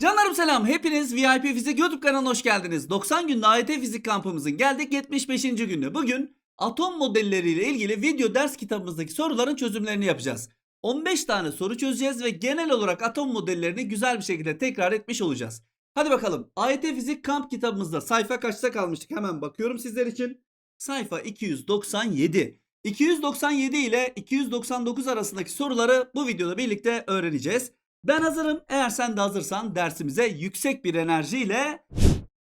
Canlarım selam. Hepiniz VIP Fizik YouTube kanalına hoş geldiniz. 90 günde AYT Fizik kampımızın geldik 75. günü. Bugün atom modelleriyle ilgili video ders kitabımızdaki soruların çözümlerini yapacağız. 15 tane soru çözeceğiz ve genel olarak atom modellerini güzel bir şekilde tekrar etmiş olacağız. Hadi bakalım. AYT Fizik kamp kitabımızda sayfa kaçta kalmıştık? Hemen bakıyorum sizler için. Sayfa 297. 297 ile 299 arasındaki soruları bu videoda birlikte öğreneceğiz. Ben hazırım. Eğer sen de hazırsan dersimize yüksek bir enerjiyle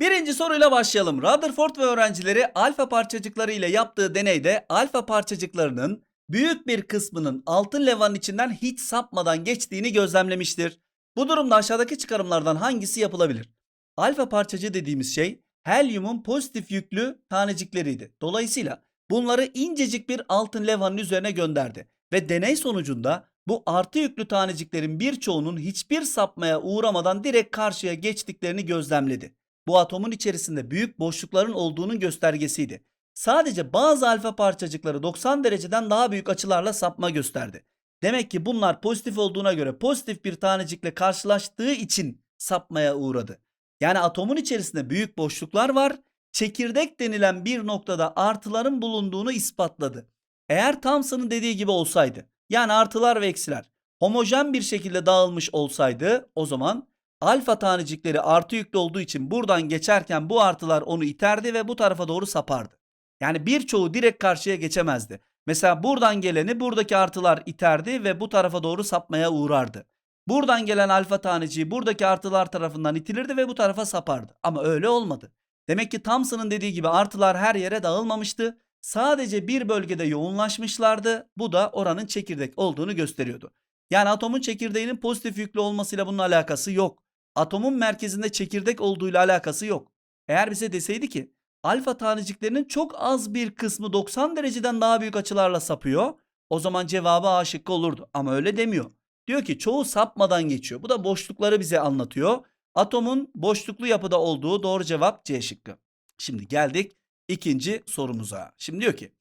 Birinci soruyla başlayalım. Rutherford ve öğrencileri alfa parçacıkları ile yaptığı deneyde alfa parçacıklarının büyük bir kısmının altın levanın içinden hiç sapmadan geçtiğini gözlemlemiştir. Bu durumda aşağıdaki çıkarımlardan hangisi yapılabilir? Alfa parçacığı dediğimiz şey helyumun pozitif yüklü tanecikleriydi. Dolayısıyla bunları incecik bir altın levanın üzerine gönderdi ve deney sonucunda bu artı yüklü taneciklerin birçoğunun hiçbir sapmaya uğramadan direkt karşıya geçtiklerini gözlemledi. Bu atomun içerisinde büyük boşlukların olduğunun göstergesiydi. Sadece bazı alfa parçacıkları 90 dereceden daha büyük açılarla sapma gösterdi. Demek ki bunlar pozitif olduğuna göre pozitif bir tanecikle karşılaştığı için sapmaya uğradı. Yani atomun içerisinde büyük boşluklar var. Çekirdek denilen bir noktada artıların bulunduğunu ispatladı. Eğer Thomson'ın dediği gibi olsaydı yani artılar ve eksiler homojen bir şekilde dağılmış olsaydı o zaman alfa tanecikleri artı yüklü olduğu için buradan geçerken bu artılar onu iterdi ve bu tarafa doğru sapardı. Yani birçoğu direkt karşıya geçemezdi. Mesela buradan geleni buradaki artılar iterdi ve bu tarafa doğru sapmaya uğrardı. Buradan gelen alfa taneciği buradaki artılar tarafından itilirdi ve bu tarafa sapardı. Ama öyle olmadı. Demek ki Thomson'ın dediği gibi artılar her yere dağılmamıştı. Sadece bir bölgede yoğunlaşmışlardı. Bu da oranın çekirdek olduğunu gösteriyordu. Yani atomun çekirdeğinin pozitif yüklü olmasıyla bunun alakası yok. Atomun merkezinde çekirdek olduğuyla alakası yok. Eğer bize deseydi ki alfa taneciklerinin çok az bir kısmı 90 dereceden daha büyük açılarla sapıyor. O zaman cevabı A şıkkı olurdu. Ama öyle demiyor. Diyor ki çoğu sapmadan geçiyor. Bu da boşlukları bize anlatıyor. Atomun boşluklu yapıda olduğu doğru cevap C şıkkı. Şimdi geldik ikinci sorumuza. Şimdi diyor ki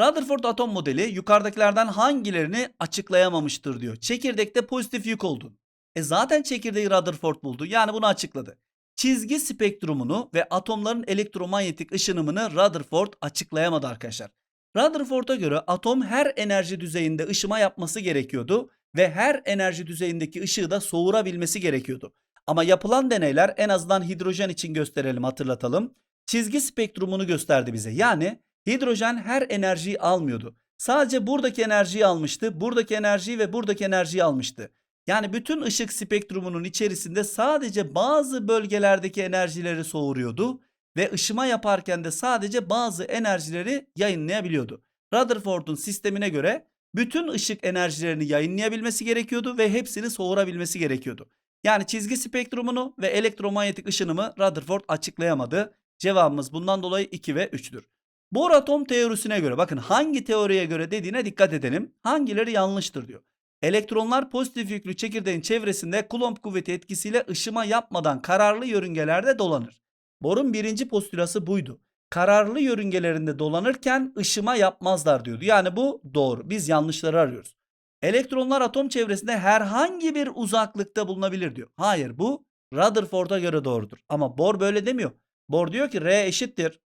Rutherford atom modeli yukarıdakilerden hangilerini açıklayamamıştır diyor. Çekirdekte pozitif yük oldu. E zaten çekirdeği Rutherford buldu. Yani bunu açıkladı. Çizgi spektrumunu ve atomların elektromanyetik ışınımını Rutherford açıklayamadı arkadaşlar. Rutherford'a göre atom her enerji düzeyinde ışıma yapması gerekiyordu ve her enerji düzeyindeki ışığı da soğurabilmesi gerekiyordu. Ama yapılan deneyler en azından hidrojen için gösterelim hatırlatalım. Çizgi spektrumunu gösterdi bize. Yani hidrojen her enerjiyi almıyordu. Sadece buradaki enerjiyi almıştı, buradaki enerjiyi ve buradaki enerjiyi almıştı. Yani bütün ışık spektrumunun içerisinde sadece bazı bölgelerdeki enerjileri soğuruyordu ve ışıma yaparken de sadece bazı enerjileri yayınlayabiliyordu. Rutherford'un sistemine göre bütün ışık enerjilerini yayınlayabilmesi gerekiyordu ve hepsini soğurabilmesi gerekiyordu. Yani çizgi spektrumunu ve elektromanyetik ışınımı Rutherford açıklayamadı. Cevabımız bundan dolayı 2 ve 3'tür. Bohr atom teorisine göre bakın hangi teoriye göre dediğine dikkat edelim. Hangileri yanlıştır diyor. Elektronlar pozitif yüklü çekirdeğin çevresinde Coulomb kuvveti etkisiyle ışıma yapmadan kararlı yörüngelerde dolanır. Bohr'un birinci postülası buydu. Kararlı yörüngelerinde dolanırken ışıma yapmazlar diyordu. Yani bu doğru. Biz yanlışları arıyoruz. Elektronlar atom çevresinde herhangi bir uzaklıkta bulunabilir diyor. Hayır bu Rutherford'a göre doğrudur. Ama Bohr böyle demiyor. Bohr diyor ki R eşittir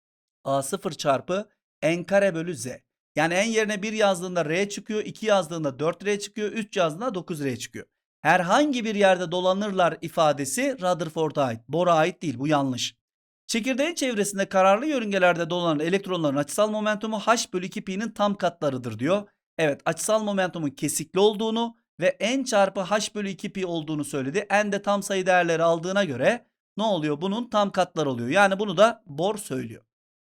A0 çarpı n kare bölü Z. Yani en yerine 1 yazdığında R çıkıyor, 2 yazdığında 4R çıkıyor, 3 yazdığında 9R çıkıyor. Herhangi bir yerde dolanırlar ifadesi Rutherford'a ait. Bohr'a ait değil bu yanlış. Çekirdeğin çevresinde kararlı yörüngelerde dolanan elektronların açısal momentumu h bölü 2 pi'nin tam katlarıdır diyor. Evet açısal momentumun kesikli olduğunu ve n çarpı h bölü 2 pi olduğunu söyledi. N de tam sayı değerleri aldığına göre ne oluyor? Bunun tam katları oluyor. Yani bunu da Bohr söylüyor.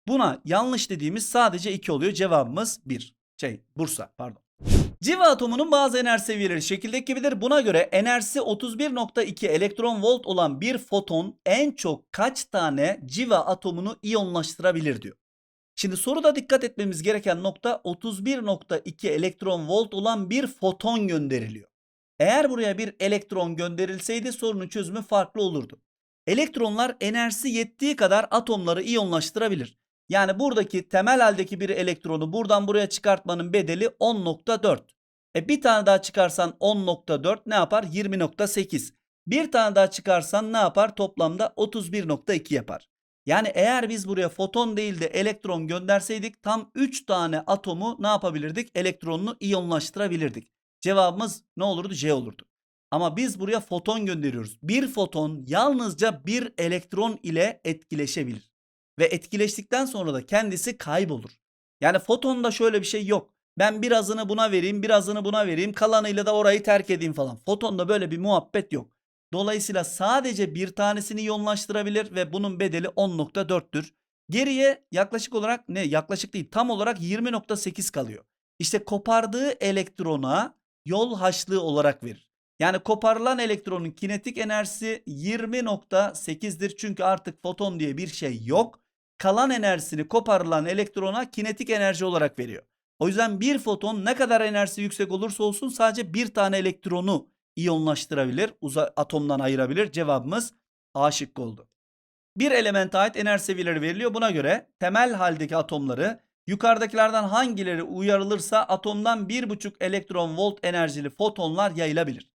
Buna yanlış dediğimiz sadece 2 oluyor. Cevabımız 1. Şey Bursa pardon. Civa atomunun bazı enerji seviyeleri şekildeki gibidir. Buna göre enerjisi 31.2 elektron volt olan bir foton en çok kaç tane civa atomunu iyonlaştırabilir diyor. Şimdi soruda dikkat etmemiz gereken nokta 31.2 elektron volt olan bir foton gönderiliyor. Eğer buraya bir elektron gönderilseydi sorunun çözümü farklı olurdu. Elektronlar enerjisi yettiği kadar atomları iyonlaştırabilir. Yani buradaki temel haldeki bir elektronu buradan buraya çıkartmanın bedeli 10.4. E bir tane daha çıkarsan 10.4 ne yapar? 20.8. Bir tane daha çıkarsan ne yapar? Toplamda 31.2 yapar. Yani eğer biz buraya foton değil de elektron gönderseydik tam 3 tane atomu ne yapabilirdik? Elektronunu iyonlaştırabilirdik. Cevabımız ne olurdu? C olurdu. Ama biz buraya foton gönderiyoruz. Bir foton yalnızca bir elektron ile etkileşebilir. Ve etkileştikten sonra da kendisi kaybolur. Yani fotonda şöyle bir şey yok. Ben birazını buna vereyim, birazını buna vereyim, kalanıyla da orayı terk edeyim falan. Fotonda böyle bir muhabbet yok. Dolayısıyla sadece bir tanesini iyonlaştırabilir ve bunun bedeli 10.4'tür. Geriye yaklaşık olarak ne yaklaşık değil tam olarak 20.8 kalıyor. İşte kopardığı elektrona yol haşlığı olarak verir. Yani koparılan elektronun kinetik enerjisi 20.8'dir çünkü artık foton diye bir şey yok. Kalan enerjisini koparılan elektrona kinetik enerji olarak veriyor. O yüzden bir foton ne kadar enerjisi yüksek olursa olsun sadece bir tane elektronu iyonlaştırabilir, atomdan ayırabilir. Cevabımız A şıkkı oldu. Bir elemente ait enerji seviyeleri veriliyor. Buna göre temel haldeki atomları yukarıdakilerden hangileri uyarılırsa atomdan 1,5 elektron volt enerjili fotonlar yayılabilir.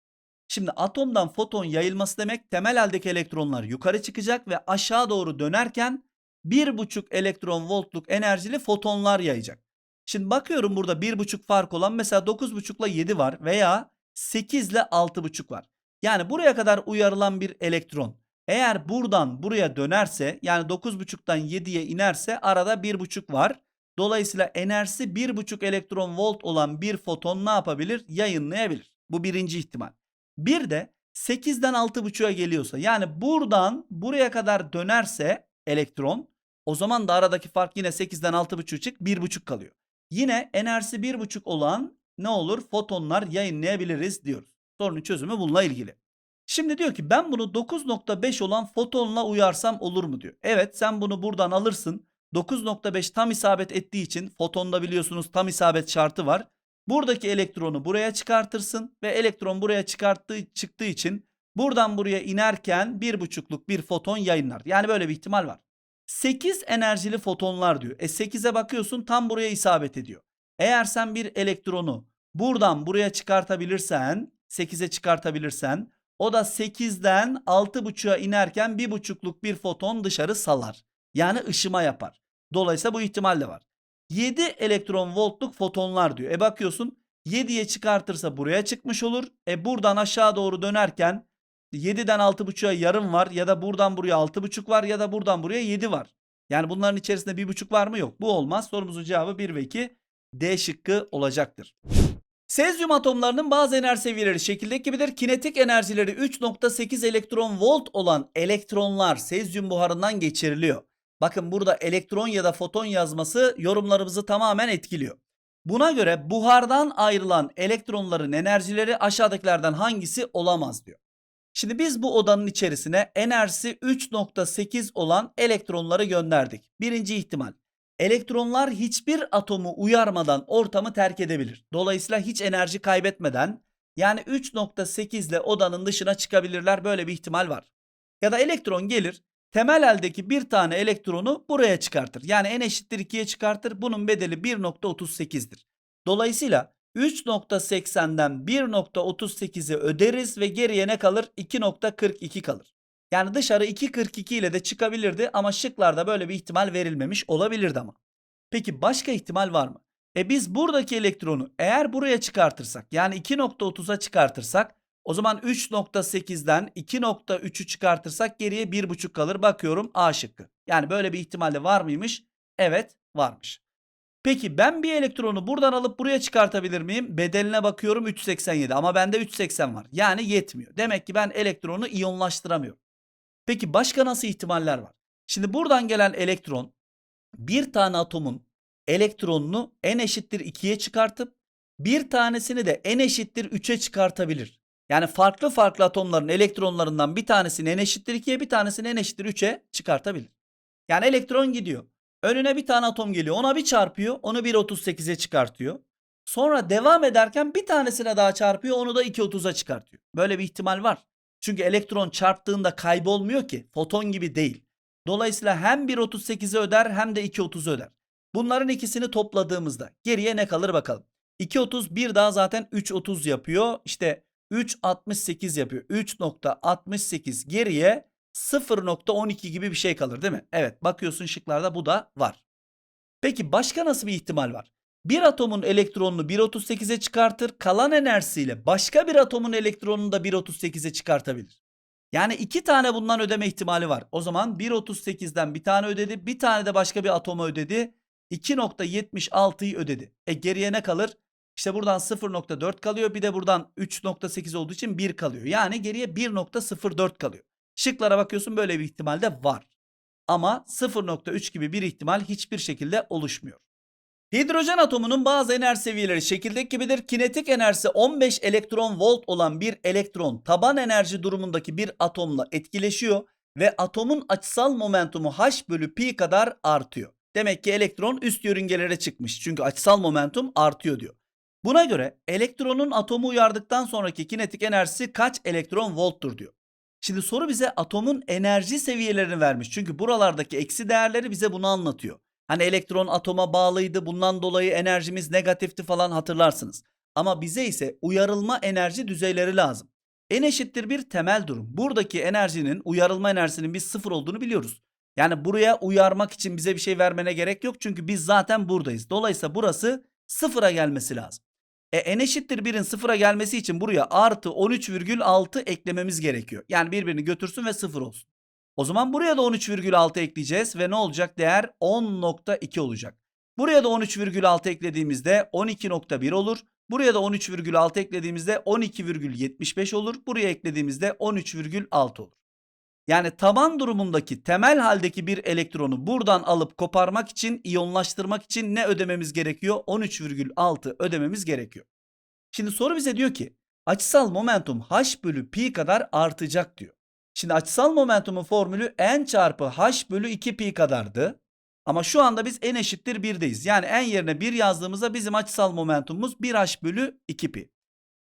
Şimdi atomdan foton yayılması demek temel haldeki elektronlar yukarı çıkacak ve aşağı doğru dönerken 1,5 elektron voltluk enerjili fotonlar yayacak. Şimdi bakıyorum burada 1,5 fark olan mesela 9,5 ile 7 var veya 8 ile 6,5 var. Yani buraya kadar uyarılan bir elektron eğer buradan buraya dönerse yani 9,5'tan 7'ye inerse arada 1,5 var. Dolayısıyla enerjisi 1,5 elektron volt olan bir foton ne yapabilir? Yayınlayabilir. Bu birinci ihtimal. Bir de 8'den 6,5'a geliyorsa yani buradan buraya kadar dönerse elektron o zaman da aradaki fark yine 8'den 6,5 çık 1,5 kalıyor. Yine enerjisi 1,5 olan ne olur? Fotonlar yayınlayabiliriz diyoruz. Sorunun çözümü bununla ilgili. Şimdi diyor ki ben bunu 9.5 olan fotonla uyarsam olur mu diyor. Evet sen bunu buradan alırsın. 9.5 tam isabet ettiği için fotonda biliyorsunuz tam isabet şartı var. Buradaki elektronu buraya çıkartırsın ve elektron buraya çıkarttığı çıktığı için buradan buraya inerken 1.5'luk bir foton yayınlar. Yani böyle bir ihtimal var. 8 enerjili fotonlar diyor. E 8'e bakıyorsun tam buraya isabet ediyor. Eğer sen bir elektronu buradan buraya çıkartabilirsen, 8'e çıkartabilirsen o da 8'den 6.5'a inerken 1.5'luk bir foton dışarı salar. Yani ışıma yapar. Dolayısıyla bu ihtimal de var. 7 elektron voltluk fotonlar diyor. E bakıyorsun 7'ye çıkartırsa buraya çıkmış olur. E buradan aşağı doğru dönerken 7'den 6.5'a yarım var ya da buradan buraya 6.5 var ya da buradan buraya 7 var. Yani bunların içerisinde 1.5 var mı? Yok. Bu olmaz. Sorumuzun cevabı 1 ve 2 D şıkkı olacaktır. Sezyum atomlarının bazı enerji seviyeleri şekildeki gibidir. Kinetik enerjileri 3.8 elektron volt olan elektronlar sezyum buharından geçiriliyor. Bakın burada elektron ya da foton yazması yorumlarımızı tamamen etkiliyor. Buna göre buhardan ayrılan elektronların enerjileri aşağıdakilerden hangisi olamaz diyor. Şimdi biz bu odanın içerisine enerjisi 3.8 olan elektronları gönderdik. Birinci ihtimal. Elektronlar hiçbir atomu uyarmadan ortamı terk edebilir. Dolayısıyla hiç enerji kaybetmeden yani 3.8 ile odanın dışına çıkabilirler. Böyle bir ihtimal var. Ya da elektron gelir temel haldeki bir tane elektronu buraya çıkartır. Yani n eşittir 2'ye çıkartır. Bunun bedeli 1.38'dir. Dolayısıyla 3.80'den 1.38'i öderiz ve geriye ne kalır? 2.42 kalır. Yani dışarı 2.42 ile de çıkabilirdi ama şıklarda böyle bir ihtimal verilmemiş olabilirdi ama. Peki başka ihtimal var mı? E biz buradaki elektronu eğer buraya çıkartırsak yani 2.30'a çıkartırsak o zaman 3.8'den 2.3'ü çıkartırsak geriye 1.5 kalır. Bakıyorum A şıkkı. Yani böyle bir ihtimalle var mıymış? Evet varmış. Peki ben bir elektronu buradan alıp buraya çıkartabilir miyim? Bedeline bakıyorum 387 ama bende 380 var. Yani yetmiyor. Demek ki ben elektronu iyonlaştıramıyorum. Peki başka nasıl ihtimaller var? Şimdi buradan gelen elektron bir tane atomun elektronunu n eşittir 2'ye çıkartıp bir tanesini de n eşittir 3'e çıkartabilir. Yani farklı farklı atomların elektronlarından bir tanesini n eşittir 2'ye bir tanesini n eşittir 3'e çıkartabilir. Yani elektron gidiyor. Önüne bir tane atom geliyor. Ona bir çarpıyor. Onu 1.38'e çıkartıyor. Sonra devam ederken bir tanesine daha çarpıyor. Onu da 2.30'a çıkartıyor. Böyle bir ihtimal var. Çünkü elektron çarptığında kaybolmuyor ki. Foton gibi değil. Dolayısıyla hem 1.38'i öder hem de 2.30'u öder. Bunların ikisini topladığımızda geriye ne kalır bakalım. 2.30 bir daha zaten 3.30 yapıyor. İşte 3.68 yapıyor. 3.68 geriye 0.12 gibi bir şey kalır değil mi? Evet bakıyorsun şıklarda bu da var. Peki başka nasıl bir ihtimal var? Bir atomun elektronunu 1.38'e çıkartır, kalan enerjisiyle başka bir atomun elektronunu da 1.38'e çıkartabilir. Yani iki tane bundan ödeme ihtimali var. O zaman 1.38'den bir tane ödedi, bir tane de başka bir atoma ödedi. 2.76'yı ödedi. E geriye ne kalır? İşte buradan 0.4 kalıyor. Bir de buradan 3.8 olduğu için 1 kalıyor. Yani geriye 1.04 kalıyor. Şıklara bakıyorsun böyle bir ihtimal de var. Ama 0.3 gibi bir ihtimal hiçbir şekilde oluşmuyor. Hidrojen atomunun bazı enerji seviyeleri şekildeki gibidir. Kinetik enerjisi 15 elektron volt olan bir elektron taban enerji durumundaki bir atomla etkileşiyor ve atomun açısal momentumu h bölü pi kadar artıyor. Demek ki elektron üst yörüngelere çıkmış. Çünkü açısal momentum artıyor diyor. Buna göre elektronun atomu uyardıktan sonraki kinetik enerjisi kaç elektron volttur diyor. Şimdi soru bize atomun enerji seviyelerini vermiş. Çünkü buralardaki eksi değerleri bize bunu anlatıyor. Hani elektron atoma bağlıydı bundan dolayı enerjimiz negatifti falan hatırlarsınız. Ama bize ise uyarılma enerji düzeyleri lazım. En eşittir bir temel durum. Buradaki enerjinin uyarılma enerjisinin biz sıfır olduğunu biliyoruz. Yani buraya uyarmak için bize bir şey vermene gerek yok. Çünkü biz zaten buradayız. Dolayısıyla burası sıfıra gelmesi lazım. E, n eşittir 1'in sıfıra gelmesi için buraya artı 13,6 eklememiz gerekiyor. Yani birbirini götürsün ve sıfır olsun. O zaman buraya da 13,6 ekleyeceğiz ve ne olacak? Değer 10.2 olacak. Buraya da 13,6 eklediğimizde 12.1 olur. Buraya da 13,6 eklediğimizde 12,75 olur. Buraya eklediğimizde 13,6 olur. Yani taban durumundaki temel haldeki bir elektronu buradan alıp koparmak için, iyonlaştırmak için ne ödememiz gerekiyor? 13,6 ödememiz gerekiyor. Şimdi soru bize diyor ki açısal momentum h bölü pi kadar artacak diyor. Şimdi açısal momentumun formülü n çarpı h bölü 2 pi kadardı. Ama şu anda biz n eşittir 1'deyiz. Yani n yerine 1 yazdığımızda bizim açısal momentumumuz 1h bölü 2 pi.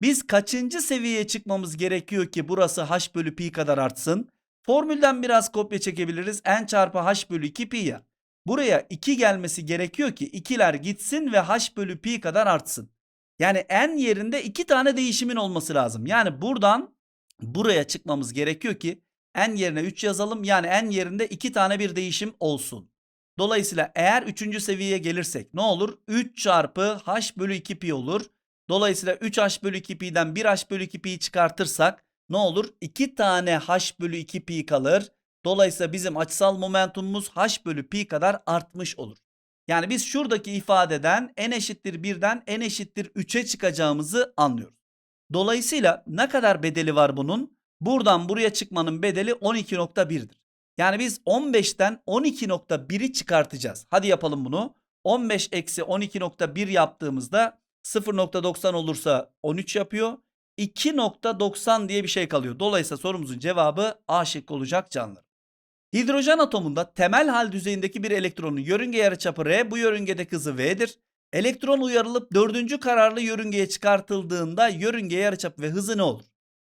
Biz kaçıncı seviyeye çıkmamız gerekiyor ki burası h bölü pi kadar artsın? Formülden biraz kopya çekebiliriz. n çarpı h bölü 2 pi ya. Buraya 2 gelmesi gerekiyor ki 2'ler gitsin ve h bölü pi kadar artsın. Yani n yerinde 2 tane değişimin olması lazım. Yani buradan buraya çıkmamız gerekiyor ki n yerine 3 yazalım. Yani n yerinde 2 tane bir değişim olsun. Dolayısıyla eğer 3. seviyeye gelirsek ne olur? 3 çarpı h bölü 2 pi olur. Dolayısıyla 3h bölü 2 pi'den 1h bölü 2 pi'yi çıkartırsak ne olur? 2 tane h bölü 2 pi kalır. Dolayısıyla bizim açısal momentumumuz h bölü pi kadar artmış olur. Yani biz şuradaki ifadeden n eşittir 1'den n eşittir 3'e çıkacağımızı anlıyoruz. Dolayısıyla ne kadar bedeli var bunun? Buradan buraya çıkmanın bedeli 12.1'dir. Yani biz 15'ten 12.1'i çıkartacağız. Hadi yapalım bunu. 15 eksi 12.1 yaptığımızda 0.90 olursa 13 yapıyor. 2.90 diye bir şey kalıyor. Dolayısıyla sorumuzun cevabı A şıkkı olacak canlar. Hidrojen atomunda temel hal düzeyindeki bir elektronun yörünge yarıçapı R, bu yörüngedeki hızı V'dir. Elektron uyarılıp dördüncü kararlı yörüngeye çıkartıldığında yörünge yarıçapı ve hızı ne olur?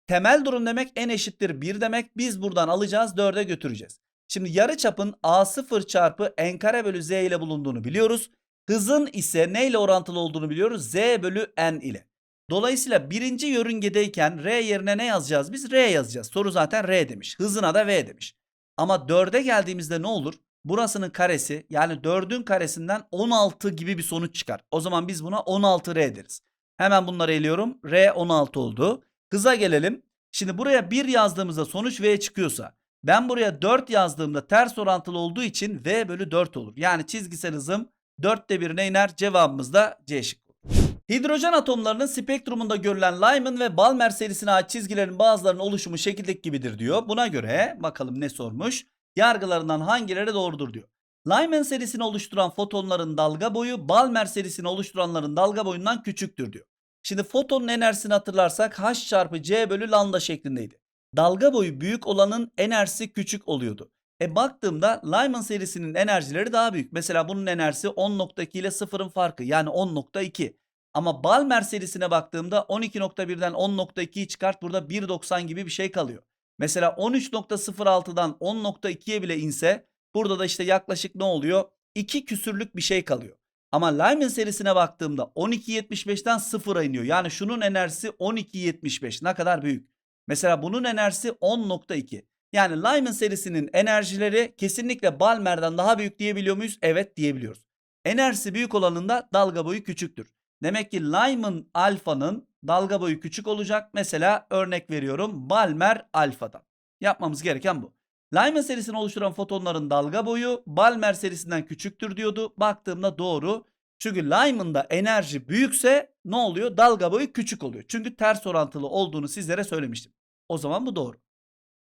Temel durum demek n eşittir 1 demek. Biz buradan alacağız 4'e götüreceğiz. Şimdi yarıçapın A0 çarpı n kare bölü z ile bulunduğunu biliyoruz. Hızın ise ne ile orantılı olduğunu biliyoruz? z bölü n ile. Dolayısıyla birinci yörüngedeyken r yerine ne yazacağız? Biz r yazacağız. Soru zaten r demiş. Hızına da v demiş. Ama 4'e geldiğimizde ne olur? Burasının karesi yani 4'ün karesinden 16 gibi bir sonuç çıkar. O zaman biz buna 16r deriz. Hemen bunları eliyorum. R 16 oldu. Hıza gelelim. Şimdi buraya 1 yazdığımızda sonuç V çıkıyorsa ben buraya 4 yazdığımda ters orantılı olduğu için V bölü 4 olur. Yani çizgisel hızım 4'te 1'ine iner. Cevabımız da C şıkkı. Hidrojen atomlarının spektrumunda görülen Lyman ve Balmer serisine ait çizgilerin bazılarının oluşumu şekildeki gibidir diyor. Buna göre bakalım ne sormuş. Yargılarından hangileri doğrudur diyor. Lyman serisini oluşturan fotonların dalga boyu Balmer serisini oluşturanların dalga boyundan küçüktür diyor. Şimdi fotonun enerjisini hatırlarsak H çarpı C bölü lambda şeklindeydi. Dalga boyu büyük olanın enerjisi küçük oluyordu. E baktığımda Lyman serisinin enerjileri daha büyük. Mesela bunun enerjisi 10.2 ile 0'ın farkı yani 10.2. Ama Balmer serisine baktığımda 12.1'den 10.2'yi çıkart burada 1.90 gibi bir şey kalıyor. Mesela 13.06'dan 10.2'ye bile inse burada da işte yaklaşık ne oluyor? 2 küsürlük bir şey kalıyor. Ama Lyman serisine baktığımda 12.75'ten 0'a iniyor. Yani şunun enerjisi 12.75. Ne kadar büyük. Mesela bunun enerjisi 10.2. Yani Lyman serisinin enerjileri kesinlikle Balmer'den daha büyük diyebiliyor muyuz? Evet diyebiliyoruz. Enerjisi büyük olanında dalga boyu küçüktür. Demek ki Lyman alfanın dalga boyu küçük olacak. Mesela örnek veriyorum Balmer alfadan. Yapmamız gereken bu. Lyman serisini oluşturan fotonların dalga boyu Balmer serisinden küçüktür diyordu. Baktığımda doğru. Çünkü Lyman'da enerji büyükse ne oluyor? Dalga boyu küçük oluyor. Çünkü ters orantılı olduğunu sizlere söylemiştim. O zaman bu doğru.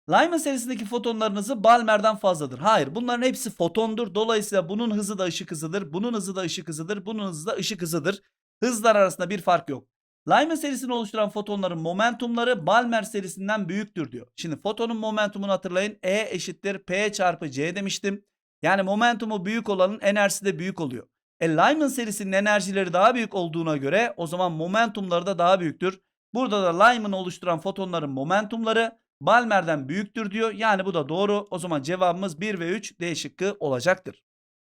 Lyman serisindeki fotonların hızı Balmer'den fazladır. Hayır bunların hepsi fotondur. Dolayısıyla bunun hızı da ışık hızıdır. Bunun hızı da ışık hızıdır. Bunun hızı da ışık hızıdır. Hızlar arasında bir fark yok. Lyman serisini oluşturan fotonların momentumları Balmer serisinden büyüktür diyor. Şimdi fotonun momentumunu hatırlayın. E eşittir P çarpı C demiştim. Yani momentumu büyük olanın enerjisi de büyük oluyor. E Lyman serisinin enerjileri daha büyük olduğuna göre o zaman momentumları da daha büyüktür. Burada da Lyman'ı oluşturan fotonların momentumları Balmer'den büyüktür diyor. Yani bu da doğru. O zaman cevabımız 1 ve 3 D şıkkı olacaktır.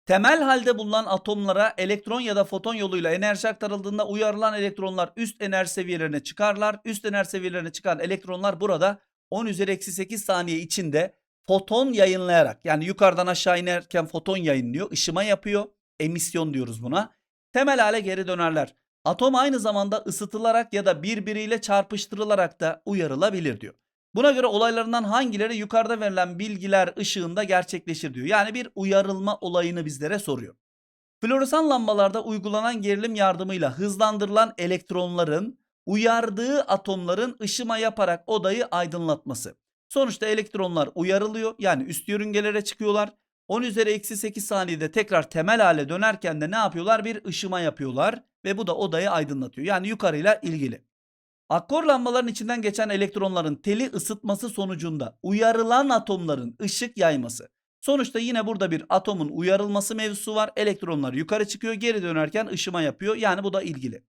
Temel halde bulunan atomlara elektron ya da foton yoluyla enerji aktarıldığında uyarılan elektronlar üst enerji seviyelerine çıkarlar. Üst enerji seviyelerine çıkan elektronlar burada 10 üzeri eksi 8 saniye içinde foton yayınlayarak yani yukarıdan aşağı inerken foton yayınlıyor. ışıma yapıyor. Emisyon diyoruz buna. Temel hale geri dönerler. Atom aynı zamanda ısıtılarak ya da birbiriyle çarpıştırılarak da uyarılabilir diyor. Buna göre olaylarından hangileri yukarıda verilen bilgiler ışığında gerçekleşir diyor. Yani bir uyarılma olayını bizlere soruyor. Floresan lambalarda uygulanan gerilim yardımıyla hızlandırılan elektronların uyardığı atomların ışıma yaparak odayı aydınlatması. Sonuçta elektronlar uyarılıyor yani üst yörüngelere çıkıyorlar. 10 üzeri eksi 8 saniyede tekrar temel hale dönerken de ne yapıyorlar? Bir ışıma yapıyorlar ve bu da odayı aydınlatıyor. Yani yukarıyla ilgili. Akkor lambaların içinden geçen elektronların teli ısıtması sonucunda uyarılan atomların ışık yayması. Sonuçta yine burada bir atomun uyarılması mevzusu var. Elektronlar yukarı çıkıyor, geri dönerken ışıma yapıyor. Yani bu da ilgili.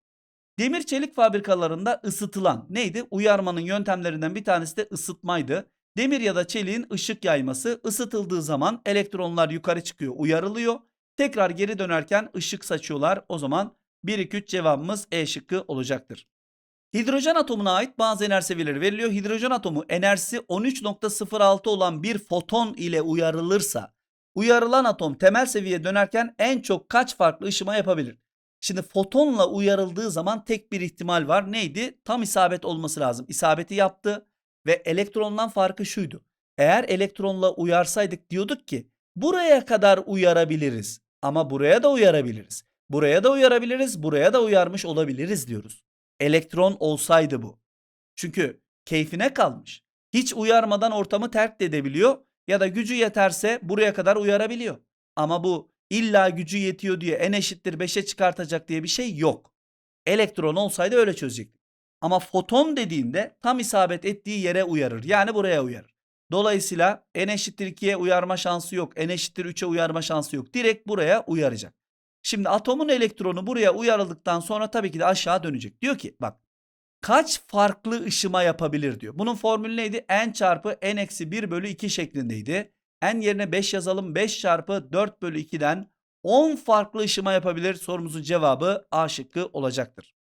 Demir çelik fabrikalarında ısıtılan neydi? Uyarmanın yöntemlerinden bir tanesi de ısıtmaydı. Demir ya da çeliğin ışık yayması ısıtıldığı zaman elektronlar yukarı çıkıyor, uyarılıyor. Tekrar geri dönerken ışık saçıyorlar. O zaman 1 2 3 cevabımız E şıkkı olacaktır. Hidrojen atomuna ait bazı enerji seviyeleri veriliyor. Hidrojen atomu enerjisi 13.06 olan bir foton ile uyarılırsa uyarılan atom temel seviyeye dönerken en çok kaç farklı ışıma yapabilir? Şimdi fotonla uyarıldığı zaman tek bir ihtimal var. Neydi? Tam isabet olması lazım. İsabeti yaptı ve elektrondan farkı şuydu. Eğer elektronla uyarsaydık diyorduk ki buraya kadar uyarabiliriz ama buraya da uyarabiliriz. Buraya da uyarabiliriz, buraya da uyarmış olabiliriz diyoruz elektron olsaydı bu. Çünkü keyfine kalmış. Hiç uyarmadan ortamı terk de edebiliyor ya da gücü yeterse buraya kadar uyarabiliyor. Ama bu illa gücü yetiyor diye n eşittir 5'e çıkartacak diye bir şey yok. Elektron olsaydı öyle çözecektik. Ama foton dediğinde tam isabet ettiği yere uyarır. Yani buraya uyarır. Dolayısıyla n eşittir 2'ye uyarma şansı yok. n eşittir 3'e uyarma şansı yok. Direkt buraya uyaracak. Şimdi atomun elektronu buraya uyarıldıktan sonra tabii ki de aşağı dönecek. Diyor ki bak kaç farklı ışıma yapabilir diyor. Bunun formülü neydi? n çarpı n eksi 1 bölü 2 şeklindeydi. n yerine 5 yazalım. 5 çarpı 4 bölü 2'den 10 farklı ışıma yapabilir. Sorumuzun cevabı A şıkkı olacaktır.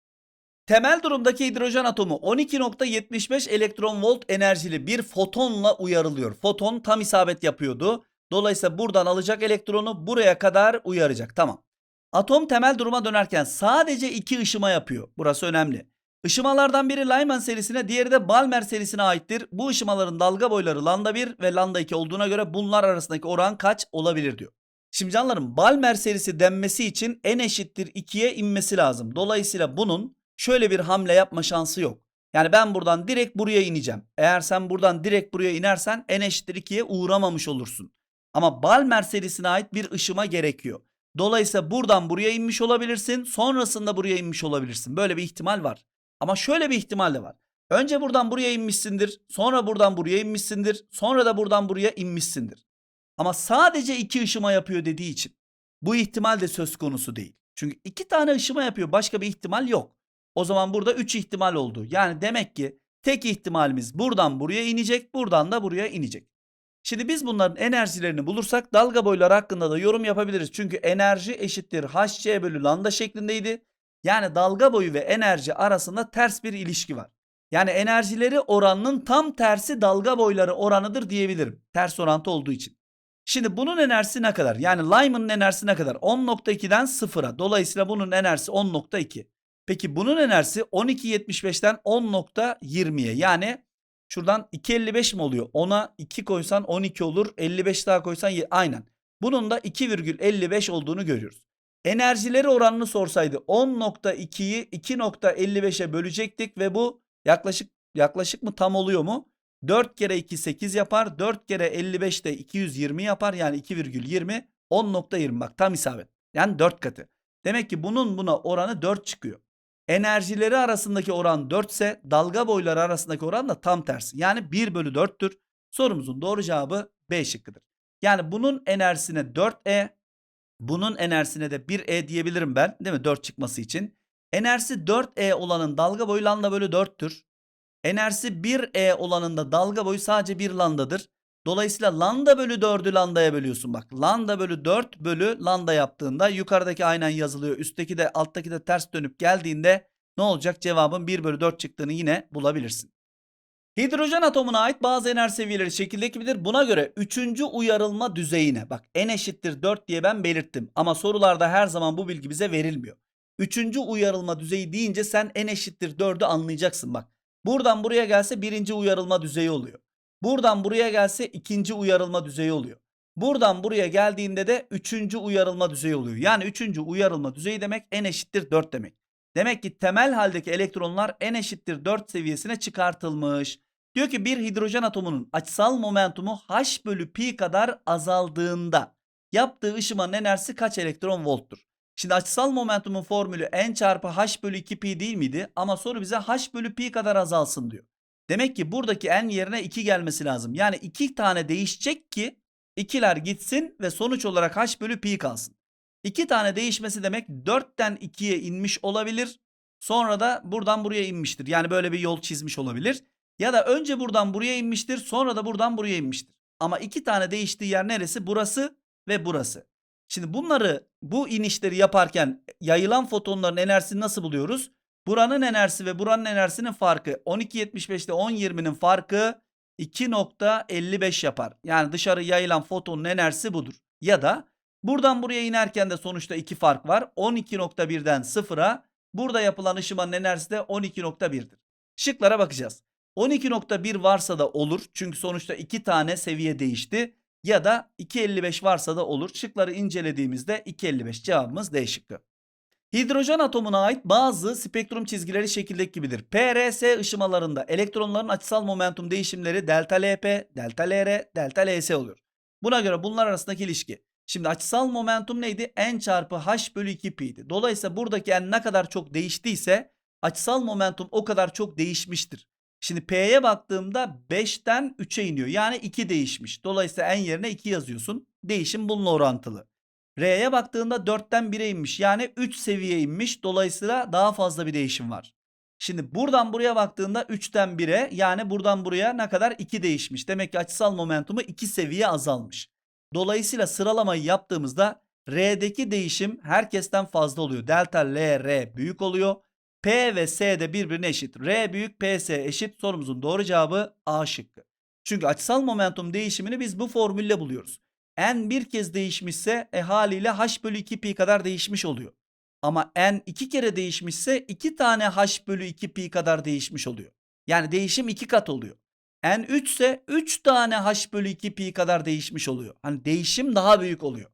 Temel durumdaki hidrojen atomu 12.75 elektron volt enerjili bir fotonla uyarılıyor. Foton tam isabet yapıyordu. Dolayısıyla buradan alacak elektronu buraya kadar uyaracak. Tamam. Atom temel duruma dönerken sadece iki ışıma yapıyor. Burası önemli. Işımalardan biri Lyman serisine, diğeri de Balmer serisine aittir. Bu ışımaların dalga boyları lambda 1 ve lambda 2 olduğuna göre bunlar arasındaki oran kaç olabilir diyor. Şimdi canlarım Balmer serisi denmesi için n eşittir 2'ye inmesi lazım. Dolayısıyla bunun şöyle bir hamle yapma şansı yok. Yani ben buradan direkt buraya ineceğim. Eğer sen buradan direkt buraya inersen n eşittir 2'ye uğramamış olursun. Ama Balmer serisine ait bir ışıma gerekiyor. Dolayısıyla buradan buraya inmiş olabilirsin. Sonrasında buraya inmiş olabilirsin. Böyle bir ihtimal var. Ama şöyle bir ihtimal de var. Önce buradan buraya inmişsindir. Sonra buradan buraya inmişsindir. Sonra da buradan buraya inmişsindir. Ama sadece iki ışıma yapıyor dediği için bu ihtimal de söz konusu değil. Çünkü iki tane ışıma yapıyor. Başka bir ihtimal yok. O zaman burada üç ihtimal oldu. Yani demek ki tek ihtimalimiz buradan buraya inecek, buradan da buraya inecek. Şimdi biz bunların enerjilerini bulursak dalga boyları hakkında da yorum yapabiliriz. Çünkü enerji eşittir hc bölü lambda şeklindeydi. Yani dalga boyu ve enerji arasında ters bir ilişki var. Yani enerjileri oranının tam tersi dalga boyları oranıdır diyebilirim. Ters orantı olduğu için. Şimdi bunun enerjisi ne kadar? Yani Lyman'ın enerjisi ne kadar? 10.2'den 0'a. Dolayısıyla bunun enerjisi 10.2. Peki bunun enerjisi 12.75'ten 10.20'ye. Yani şuradan 2.55 mi oluyor? 10'a 2 koysan 12 olur. 55 daha koysan aynen. Bunun da 2,55 olduğunu görüyoruz. Enerjileri oranını sorsaydı 10.2'yi 2.55'e bölecektik ve bu yaklaşık yaklaşık mı tam oluyor mu? 4 kere 2 8 yapar. 4 kere 55 de 220 yapar. Yani 2,20 10.20 bak tam isabet. Yani 4 katı. Demek ki bunun buna oranı 4 çıkıyor. Enerjileri arasındaki oran 4 ise dalga boyları arasındaki oran da tam tersi. Yani 1 bölü 4'tür. Sorumuzun doğru cevabı B şıkkıdır. Yani bunun enerjisine 4E, bunun enerjisine de 1E diyebilirim ben değil mi 4 çıkması için. Enerjisi 4E olanın dalga boyu lambda bölü 4'tür. Enerjisi 1E olanın da dalga boyu sadece 1 landadır. Dolayısıyla lambda bölü 4'ü lambdaya bölüyorsun bak. Lambda bölü 4 bölü lambda yaptığında yukarıdaki aynen yazılıyor. Üstteki de alttaki de ters dönüp geldiğinde ne olacak? Cevabın 1 bölü 4 çıktığını yine bulabilirsin. Hidrojen atomuna ait bazı enerji seviyeleri şekildeki gibidir. Buna göre 3. uyarılma düzeyine bak n eşittir 4 diye ben belirttim. Ama sorularda her zaman bu bilgi bize verilmiyor. 3. uyarılma düzeyi deyince sen n eşittir 4'ü anlayacaksın bak. Buradan buraya gelse birinci uyarılma düzeyi oluyor. Buradan buraya gelse ikinci uyarılma düzeyi oluyor. Buradan buraya geldiğinde de üçüncü uyarılma düzeyi oluyor. Yani üçüncü uyarılma düzeyi demek n eşittir 4 demek. Demek ki temel haldeki elektronlar n eşittir 4 seviyesine çıkartılmış. Diyor ki bir hidrojen atomunun açısal momentumu h bölü pi kadar azaldığında yaptığı ışımanın enerjisi kaç elektron volttur? Şimdi açısal momentumun formülü n çarpı h bölü 2 pi değil miydi? Ama soru bize h bölü pi kadar azalsın diyor. Demek ki buradaki n yerine 2 gelmesi lazım. Yani 2 tane değişecek ki ikiler gitsin ve sonuç olarak h bölü pi kalsın. 2 tane değişmesi demek 4'ten 2'ye inmiş olabilir. Sonra da buradan buraya inmiştir. Yani böyle bir yol çizmiş olabilir. Ya da önce buradan buraya inmiştir sonra da buradan buraya inmiştir. Ama iki tane değiştiği yer neresi? Burası ve burası. Şimdi bunları bu inişleri yaparken yayılan fotonların enerjisini nasıl buluyoruz? Buranın enerjisi ve buranın enerjisinin farkı 12.75'te 10.20'nin farkı 2.55 yapar. Yani dışarı yayılan fotonun enerjisi budur. Ya da buradan buraya inerken de sonuçta iki fark var. 12.1'den 0'a burada yapılan ışımanın enerjisi de 12.1'dir. Şıklara bakacağız. 12.1 varsa da olur. Çünkü sonuçta iki tane seviye değişti. Ya da 2.55 varsa da olur. Şıkları incelediğimizde 2.55 cevabımız D şıkkı. Hidrojen atomuna ait bazı spektrum çizgileri şekildeki gibidir. PRS ışımalarında elektronların açısal momentum değişimleri delta LP, delta LR, delta LS oluyor. Buna göre bunlar arasındaki ilişki. Şimdi açısal momentum neydi? N çarpı H bölü 2 pi'ydi. Dolayısıyla buradaki N ne kadar çok değiştiyse açısal momentum o kadar çok değişmiştir. Şimdi P'ye baktığımda 5'ten 3'e iniyor. Yani 2 değişmiş. Dolayısıyla N yerine 2 yazıyorsun. Değişim bununla orantılı. R'ye baktığında 4'ten 1'e inmiş. Yani 3 seviye inmiş. Dolayısıyla daha fazla bir değişim var. Şimdi buradan buraya baktığında 3'ten 1'e yani buradan buraya ne kadar 2 değişmiş. Demek ki açısal momentumu 2 seviye azalmış. Dolayısıyla sıralamayı yaptığımızda R'deki değişim herkesten fazla oluyor. Delta L, R büyük oluyor. P ve S de birbirine eşit. R büyük PS eşit sorumuzun doğru cevabı A şıkkı. Çünkü açısal momentum değişimini biz bu formülle buluyoruz. N bir kez değişmişse e, haliyle H bölü 2 pi kadar değişmiş oluyor. Ama N iki kere değişmişse 2 tane H bölü 2 pi kadar değişmiş oluyor. Yani değişim 2 kat oluyor. N 3 ise 3 tane H bölü 2 pi kadar değişmiş oluyor. Hani değişim daha büyük oluyor.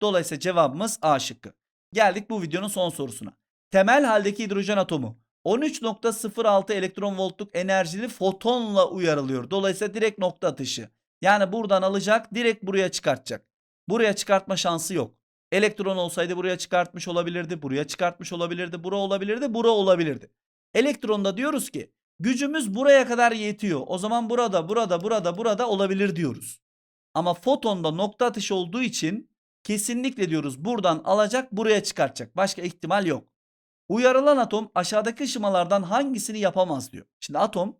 Dolayısıyla cevabımız A şıkkı. Geldik bu videonun son sorusuna. Temel haldeki hidrojen atomu 13.06 elektron voltluk enerjili fotonla uyarılıyor. Dolayısıyla direkt nokta atışı. Yani buradan alacak direkt buraya çıkartacak. Buraya çıkartma şansı yok. Elektron olsaydı buraya çıkartmış olabilirdi. Buraya çıkartmış olabilirdi. Bura olabilirdi. Bura olabilirdi. Elektronda diyoruz ki gücümüz buraya kadar yetiyor. O zaman burada, burada, burada, burada olabilir diyoruz. Ama fotonda nokta atışı olduğu için kesinlikle diyoruz buradan alacak buraya çıkartacak. Başka ihtimal yok. Uyarılan atom aşağıdaki ışımalardan hangisini yapamaz diyor. Şimdi atom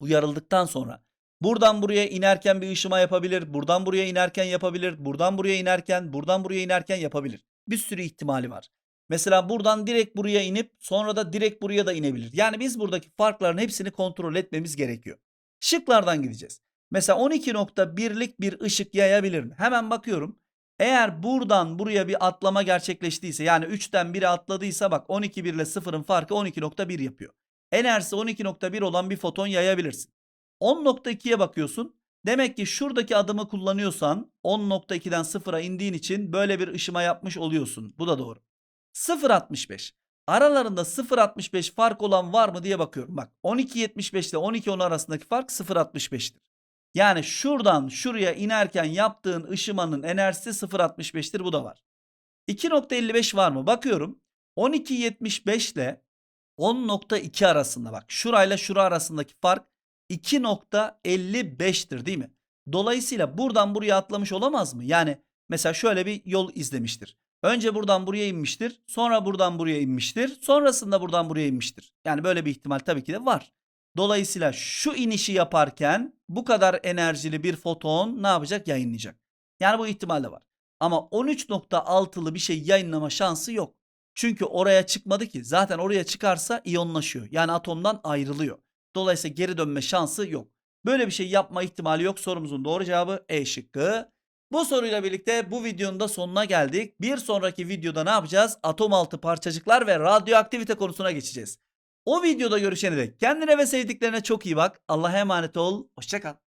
uyarıldıktan sonra Buradan buraya inerken bir ışıma yapabilir. Buradan buraya inerken yapabilir. Buradan buraya inerken, buradan buraya inerken yapabilir. Bir sürü ihtimali var. Mesela buradan direkt buraya inip sonra da direkt buraya da inebilir. Yani biz buradaki farkların hepsini kontrol etmemiz gerekiyor. Şıklardan gideceğiz. Mesela 12.1'lik bir ışık yayabilir mi? Hemen bakıyorum. Eğer buradan buraya bir atlama gerçekleştiyse yani 3'ten 1'e atladıysa bak 12.1 ile 0'ın farkı 12.1 yapıyor. Enerjisi 12.1 olan bir foton yayabilirsin. 10.2'ye bakıyorsun. Demek ki şuradaki adımı kullanıyorsan 10.2'den 0'a indiğin için böyle bir ışıma yapmış oluyorsun. Bu da doğru. 0.65. Aralarında 0.65 fark olan var mı diye bakıyorum. Bak 12.75 ile 12.10 arasındaki fark 0.65'tir. Yani şuradan şuraya inerken yaptığın ışımanın enerjisi 0.65'tir. Bu da var. 2.55 var mı? Bakıyorum. 12.75 ile 10.2 arasında bak. Şurayla şura arasındaki fark 2.55'tir değil mi? Dolayısıyla buradan buraya atlamış olamaz mı? Yani mesela şöyle bir yol izlemiştir. Önce buradan buraya inmiştir. Sonra buradan buraya inmiştir. Sonrasında buradan buraya inmiştir. Yani böyle bir ihtimal tabii ki de var. Dolayısıyla şu inişi yaparken bu kadar enerjili bir foton ne yapacak? Yayınlayacak. Yani bu ihtimal de var. Ama 13.6'lı bir şey yayınlama şansı yok. Çünkü oraya çıkmadı ki. Zaten oraya çıkarsa iyonlaşıyor. Yani atomdan ayrılıyor. Dolayısıyla geri dönme şansı yok. Böyle bir şey yapma ihtimali yok. Sorumuzun doğru cevabı E şıkkı. Bu soruyla birlikte bu videonun da sonuna geldik. Bir sonraki videoda ne yapacağız? Atom altı parçacıklar ve radyoaktivite konusuna geçeceğiz. O videoda görüşene dek kendine ve sevdiklerine çok iyi bak. Allah'a emanet ol. Hoşçakal.